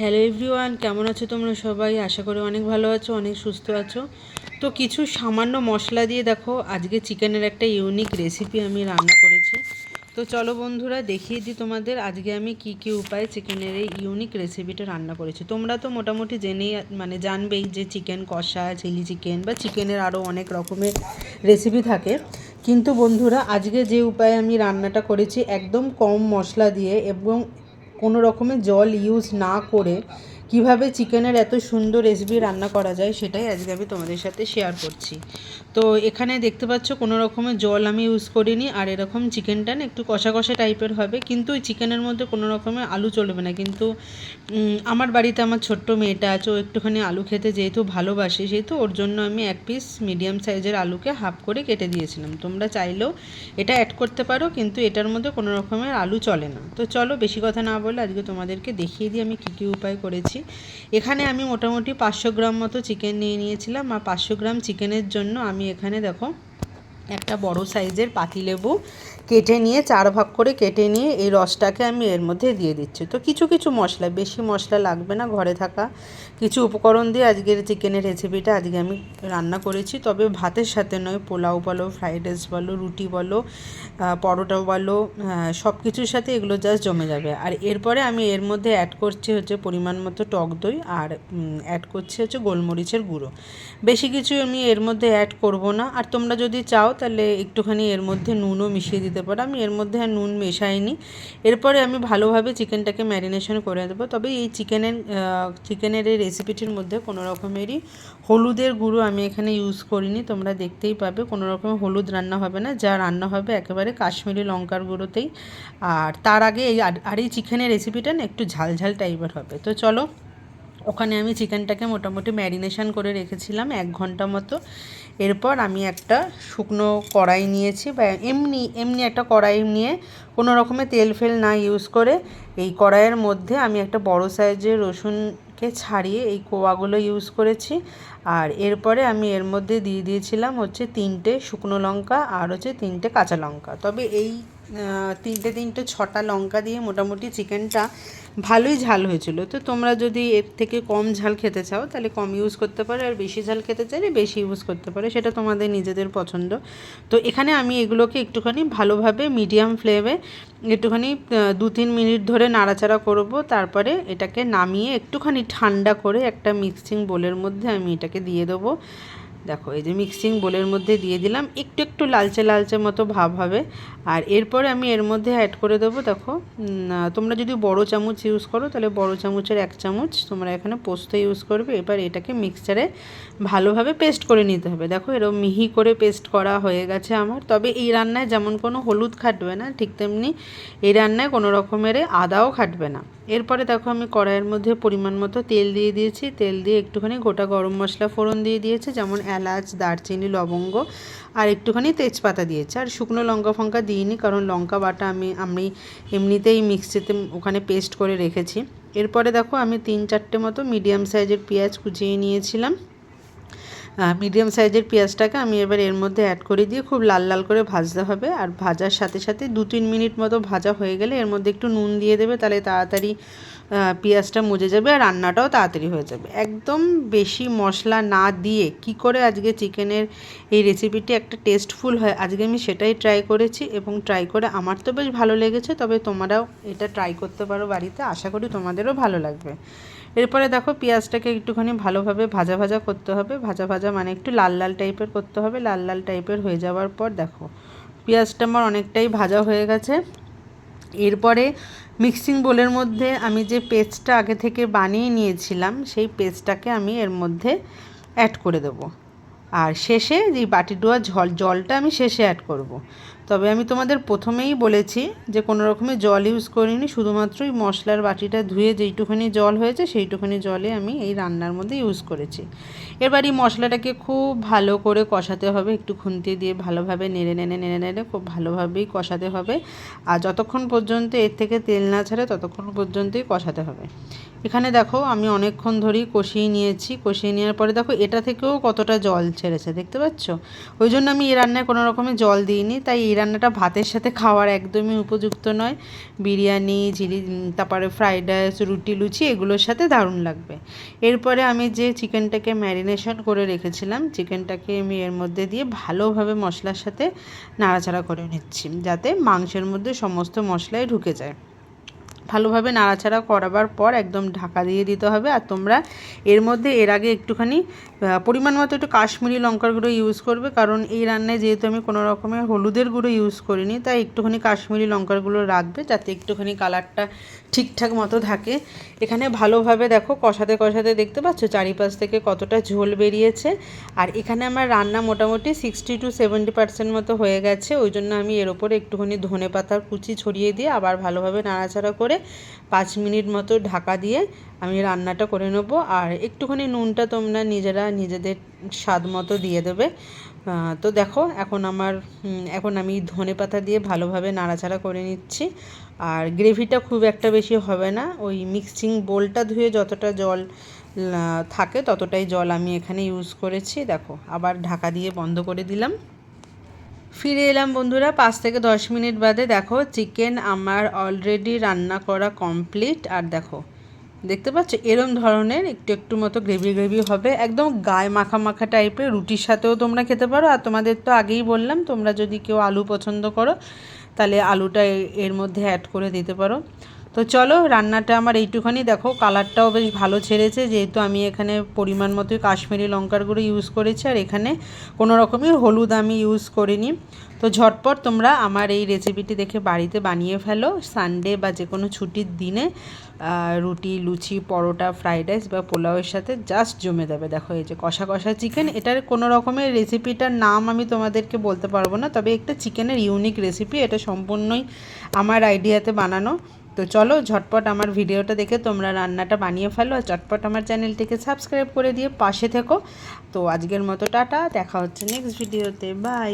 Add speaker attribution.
Speaker 1: Hello everyone কেমন আছো তোমরা সবাই? আশা করি অনেক ভালো আছো, অনেক সুস্থ আছো। তো কিছু সামান্য মশলা দিয়ে দেখো, আজকে চিকেনের একটা ইউনিক রেসিপি আমি রান্না করেছি। তো চলো বন্ধুরা, দেখিয়ে দিই তোমাদের আজকে আমি কি কি উপায়ে চিকেনের এই ইউনিক রেসিপিটা রান্না করেছি। তোমরা তো মোটামুটি জেনেই মানে জানবেই যে চিকেন কষা চিলি চিকেন বা চিকেনের আরও অনেক রকমের রেসিপি থাকে। কিন্তু বন্ধুরা, আজকে যে উপায়ে আমি রান্নাটা করেছি, একদম কম মশলা দিয়ে এবং কোনো রকমের জল ইউজ না করে কীভাবে চিকেনের এত সুন্দর রেসিপি রান্না করা যায় সেটাই আজকে আমি তোমাদের সাথে শেয়ার করছি। তো এখানে দেখতে পাচ্ছ কোনো রকমের জল আমি ইউজ করিনি, আর এরকম চিকেনটা একটু কষা কষা টাইপের হবে, কিন্তু ওই চিকেনের মধ্যে কোনো রকমের আলু চলবে না। কিন্তু আমার বাড়িতে আমার ছোট্ট মেয়েটা আছে, ও একটুখানি আলু খেতে যেহেতু ভালোবাসে, সেহেতু ওর জন্য আমি এক পিস মিডিয়াম সাইজের আলুকে হাফ করে কেটে দিয়েছিলাম। তোমরা চাইলেও এটা অ্যাড করতে পারো, কিন্তু এটার মধ্যে কোনো রকমের আলু চলে না। তো চলো বেশি কথা না বলে আজকে তোমাদেরকে দেখিয়ে দিই আমি কী কী উপায় করেছি। এখানে আমি মোটামুটি পাঁচশো গ্রাম মতো চিকেন নিয়ে নিয়েছিলাম। আর পাঁচশো গ্রাম চিকেনের জন্য আমি এখানে দেখো একটা বড় সাইজের পাতিলেবু কেটে নিয়ে, চার ভাগ করে কেটে নিয়ে এই রসটাকে আমি এর মধ্যে দিয়ে দিচ্ছি। তো কিছু কিছু মশলা, বেশি মশলা লাগবে না ঘরে থাকা। কিছু উপকরণ দিয়ে আজকের চিকেনের রেসিপিটা আজকে আমি রান্না করেছি। তবে ভাতের সাথে নয়, পোলাও বলো, ফ্রাইড রাইস বলো, রুটি বলো পরোটা বলো সব কিছুর সাথে এগুলো জাস্ট জমে যাবে। আর এরপরে আমি এর মধ্যে অ্যাড করছি হচ্ছে পরিমাণ মতো টক দই আর অ্যাড করছি হচ্ছে গোলমরিচের গুঁড়ো। বেশি কিছু আমি এর মধ্যে অ্যাড করব না। আর তোমরা যদি চাও তাহলে একটুখানি এর মধ্যে নুনও মিশিয়ে দিতে পারো। আমি এর মধ্যে আর নুন মেশাইনি। এরপরে আমি ভালোভাবে চিকেনটাকে ম্যারিনেশন করে দেবো তবে এই চিকেনের চিকেনের এই রেসিপিটির মধ্যে কোনো রকমেরই হলুদের গুঁড়ো আমি এখানে ইউজ করিনি। তোমরা দেখতেই পাবে, কোনো রকম হলুদ রান্না হবে না। যা রান্না হবে একেবারে কাশ্মীরি লঙ্কার গুঁড়োতেই। আর তার আগে এই, আর- এই চিকেনের রেসিপিটা না একটু ঝাল ঝাল টাইপের হবে। তো চলো ওখানে আমি চিকেনটাকে মোটামুটি ম্যারিনেশন করে রেখেছিলাম এক ঘণ্টা মতো। এরপর আমি একটা শুকনো কড়াই নিয়েছি বা এমনি এমনি একটা কড়াই নিয়ে কোনো রকমের তেল ফেল না ইউজ করে এই কড়াইয়ের মধ্যে আমি একটা বড় সাইজের রসুনকে ছাড়িয়ে এই কোয়াগুলো ইউজ করেছি। আর এরপরে আমি এর মধ্যে দিয়ে দিয়েছিলাম হচ্ছে তিনটে শুকনো লঙ্কা আর হচ্ছে তিনটে কাঁচা লঙ্কা। তবে এই তিনটে তিনটে, ছটা লঙ্কা দিয়ে মোটামুটি চিকেনটা ভালোই ঝাল হয়েছিল। তো তোমরা যদি এর থেকে কম ঝাল খেতে চাও, তাহলে কম ইউজ করতে পারো, আর বেশি ঝাল খেতে চাইলে বেশি ইউজ করতে পারো, সেটা তোমাদের নিজেদের পছন্দ। তো এখানে আমি এগুলোকে একটুখানি ভালোভাবে মিডিয়াম ফ্লেমে একটুখানি দু তিন মিনিট ধরে নাড়াচাড়া করব। তারপরে এটাকে নামিয়ে একটুখানি ঠান্ডা করে একটা মিক্সিং বোলের মধ্যে আমি এটাকে দিয়ে দেবো। দেখো, এই যে মিক্সিং বোলের মধ্যে দিয়ে দিলাম, একটু একটু লালচে লালচে মতো ভাব হবে। আর এরপরে আমি এর মধ্যে অ্যাড করে দেবো, দেখো তোমরা যদি বড় চামচ ইউজ করো, তাহলে বড় চামচের এক চামচ তোমরা এখানে পোস্ত ইউজ করবে। এবার এটাকে মিক্সচারে ভালোভাবে পেস্ট করে নিতে হবে। দেখো এরকম মিহি করে পেস্ট করা হয়ে গেছে আমার। তবে এই রান্নায় যেমন কোনো হলুদ খাটবে না, ঠিক তেমনি এই রান্নায় কোনো রকমের আদাও খাটবে না। এরপরে দেখো, আমি কড়াইয়ের মধ্যে পরিমাণ মতো তেল দিয়ে দিয়েছি। তেল দিয়ে একটুখানি গোটা গরম মশলা ফোড়ন দিয়ে দিয়েছি, যেমন এলাচ, দারচিনি, লবঙ্গ আর একটুখানি তেজপাতা দিয়েছি। আর শুকনো লঙ্কা ফঙ্কা দিইনি, কারণ লঙ্কা বাটা আমি আমি এমনিতেই মিক্সিতে ওখানে পেস্ট করে রেখেছি। এরপরে দেখো আমি তিন চারটে মতো মিডিয়াম সাইজের পেঁয়াজ কুচিয়ে নিয়েছিলাম। মিডিয়াম সাইজের পেঁয়াজটাকে আমি এবার এর মধ্যে অ্যাড করে দিয়ে খুব লাল লাল করে ভাজতে হবে। আর ভাজার সাথে সাথে দু তিন মিনিট মতো ভাজা হয়ে গেলে এর মধ্যে একটু নুন দিয়ে দেবে, তাহলে তাড়াতাড়ি পেঁয়াজটা মজে যাবে আর রান্নাটাও তাড়াতাড়ি হয়ে যাবে। একদম বেশি মশলা না দিয়ে কি করে আজকে চিকেনের এই রেসিপিটি একটা টেস্টফুল হয়, আজকে আমি সেটাই ট্রাই করেছি এবং ট্রাই করে আমার তো বেশ ভালো লেগেছে, তবে তোমরাও এটা ট্রাই করতে পারো বাড়িতে, আশা করি তোমাদেরও ভালো লাগবে। এরপরে দেখো পেঁয়াজটাকে একটুখানি ভালোভাবে ভাজা ভাজা করতে হবে, ভাজা ভাজা মানে একটু লাল লাল টাইপের করতে হবে, লাল লাল টাইপের হয়ে যাওয়ার পর দেখো, পেঁয়াজটা আমার অনেকটাই ভাজা হয়ে গেছে। এরপরে মিক্সিং বোলের মধ্যে আমি যে পেস্টটা আগে থেকে বানিয়ে নিয়েছিলাম, সেই পেস্টটাকে আমি এর মধ্যে অ্যাড করে দেবো আর শেষে যে বাটি ডোয়া জল জলটা আমি শেষে অ্যাড করব। তবে আমি তোমাদের প্রথমেই বলেছি যে কোনো রকমের জল ইউজ করিনি শুধুমাত্র এই মশলার বাটিটা ধুয়ে যেইটুখানি জল হয়েছে সেইটুখানি জলে আমি এই রান্নার মধ্যে ইউজ করেছি। এবার এই মশলাটাকে খুব ভালো করে কষাতে হবে, একটু খুন্তি দিয়ে ভালোভাবে নেড়ে নেড়ে নেড়ে নেড়ে খুব ভালোভাবেই কষাতে হবে। আর যতক্ষণ পর্যন্ত এর থেকে তেল না ছাড়ে ততক্ষণ পর্যন্তই কষাতে হবে। এখানে দেখো আমি অনেকক্ষণ ধরেই কষিয়ে নিয়েছি, কষিয়ে নেওয়ার পরে দেখো এটা থেকেও কতটা জল ছেড়েছে, দেখতে পাচ্ছ? ওই জন্য আমি এই রান্নায় কোনো রকমের জল দিইনি, তাই এই রান্নাটা ভাতের সাথে খাওয়ার একদমই উপযুক্ত নয়। বিরিয়ানি ঝিলি তারপরে ফ্রাইড রাইস রুটি, লুচি এগুলোর সাথে দারুণ লাগবে। এরপরে আমি যে চিকেনটাকে ম্যারিনেশন করে রেখেছিলাম চিকেনটাকে আমি এর মধ্যে দিয়ে ভালোভাবে মশলার সাথে নাড়াচাড়া করে নিচ্ছি, যাতে মাংসের মধ্যে সমস্ত মশলাই ঢুকে যায়। ভালোভাবে নাড়াচাড়া করাবার পর একদম ঢাকা দিয়ে দিতে হবে। আর তোমরা এর মধ্যে এর আগে একটুখানি পরিমাণ মতো একটু কাশ্মীরি লঙ্কার গুঁড়ো ইউজ করবে। কারণ এই রান্নায় যেহেতু আমি কোনো রকমের হলুদের গুঁড়ো ইউজ করিনি, তাই একটুখানি কাশ্মীরি লঙ্কার গুঁড়ো রাখবে যাতে একটুখানি কালারটা ঠিকঠাক মতো থাকে। এখানে ভালোভাবে দেখো কষাতে কষাতে দেখতে পাচ্ছ চারিপাশ থেকে কতটা ঝোল বেরিয়েছে। আর এখানে আমার রান্না মোটামুটি সিক্সটি টু সেভেন্টি পার্সেন্ট মতো হয়ে গেছে। ওই জন্য আমি এর ওপরে একটুখানি ধনে পাতার কুচি ছড়িয়ে দিয়ে আবার ভালোভাবে নাড়াচাড়া করে পাঁচ মিনিট মতো ঢাকা দিয়ে আমি রান্নাটা করে নেব। আর একটুখানি নুনটা তোমরা নিজেরা নিজেদের স্বাদ মতো দিয়ে দেবে। তো দেখো, এখন আমার এখন আমি ধনে পাতা দিয়ে ভালোভাবে নাড়াচাড়া করে নিচ্ছি। আর গ্রেভিটা খুব একটা বেশি হবে না। ওই মিক্সিং বোলটা ধুয়ে যতটা জল থাকে ততটাই জল আমি এখানে ইউজ করেছি। দেখো, আবার ঢাকা দিয়ে বন্ধ করে দিলাম। ফিরে এলাম বন্ধুরা, পাঁচ থেকে দশ মিনিট বাদে দেখো চিকেন আমার অলরেডি রান্না করা কমপ্লিট আর দেখো, দেখতে পাচ্ছ এরম ধরনের একটু একটু মতো গ্রেভি গ্রেভি হবে। একদম গায়ে মাখা মাখা টাইপের রুটির সাথেও তোমরা খেতে পারো। আর তোমাদের তো আগেই বললাম, তোমরা যদি কেউ আলু পছন্দ করো, তাহলে আলুটা এর মধ্যে অ্যাড করে দিতে পারো। তো চলো, রান্নাটা আমার এইটুখানি। দেখো, কালারটাও বেশ ভালো ছেড়েছে, যেহেতু আমি এখানে পরিমাণ মতোই কাশ্মীরি লঙ্কার গুঁড়ো ইউজ করেছি, আর এখানে কোনো রকমের হলুদ আমি ইউজ করিনি। তো ঝটপট তোমরা আমার এই রেসিপিটি দেখে বাড়িতে বানিয়ে ফেলো। সানডে বা যে কোনো ছুটির দিনে রুটি, লুচি, পরোটা ফ্রাইড রাইস বা পোলাওয়ের সাথে জাস্ট জমে দেবে দেখো, এই যে কষা কষা চিকেন এটার কোনো রকমের রেসিপিটার নাম আমি তোমাদেরকে বলতে পারব না, তবে একটা চিকেনের ইউনিক রেসিপি এটা সম্পূর্ণই আমার আইডিয়াতে বানানো। তো চলো ঝটপট আমার ভিডিওটা দেখে তোমরা রান্নাটা বানিয়ে ফেলো আর চটপট আমার চ্যানেলটিকে সাবস্ক্রাইব করে দিয়ে পাশে থেকো। তো আজকের মতো টাটা, দেখা হচ্ছে নেক্সট ভিডিওতে বাই